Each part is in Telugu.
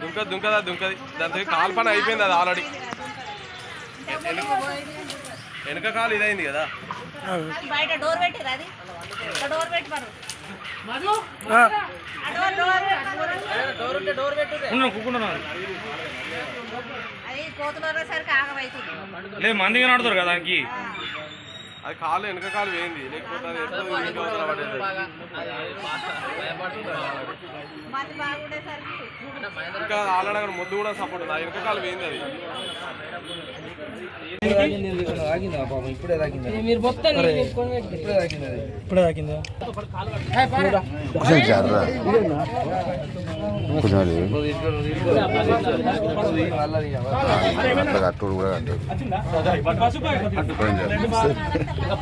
దుంకది దుంకదా దుంకది. దాంతో కాలు పని అయిపోయింది అది ఆల్రెడీ వెనక కాలు ఇదైంది కదా. బయట డోర్ పెట్టిరు అది? డోర్ పెట్టి. లేదు మందిగా నడుతారు కదా దానికి. అది కాలు వెనక కాలు వేయింది. లేకపోతే అది ఇంకా ఆల్రెడీ అక్కడ ముద్దు కూడా సపోర్ట్ ఉంది. ఆ వెనక కాలు వేయింది అది. అసలు జర్రా కొంచెం అది. అట్లా కట్టుడు కూడా కట్టాడు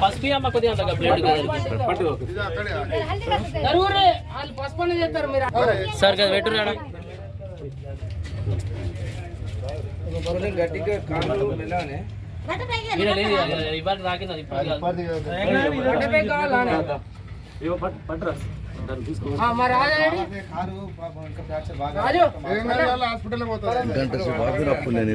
పసుపు అమ్మ కొద్దిగా అంత బ్లేడ్ సార్ కదా పెట్టు రాడా ఇవాళ రాకింది ఇప్పుడు కాదు. గంట సేపు అప్పుడు నేను ఏ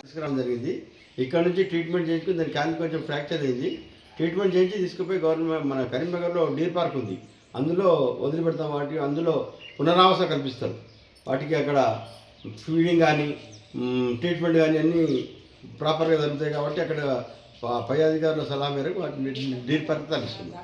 తీసుకురావడం జరిగింది. ఇక్కడ నుంచి ట్రీట్మెంట్ చేయించుకుని దాని క్యాన్ కొంచెం ఫ్రాక్చర్ అయింది. ట్రీట్మెంట్ చేయించి తీసుకుపోయి గవర్నమెంట్ మన కరీంనగర్లో డీర్ పార్క్ ఉంది. అందులో వదిలిపెడతాం వాటికి అందులో పునరావాస కల్పిస్తారు. వాటికి అక్కడ ఫీడింగ్ కానీ ట్రీట్మెంట్ కానీ అన్నీ ప్రాపర్గా జరుగుతాయి కాబట్టి అక్కడ ప- పై అధికారుల సలహా మేరకు వాటిని డీర్ పార్క్ తరలిస్తుంది.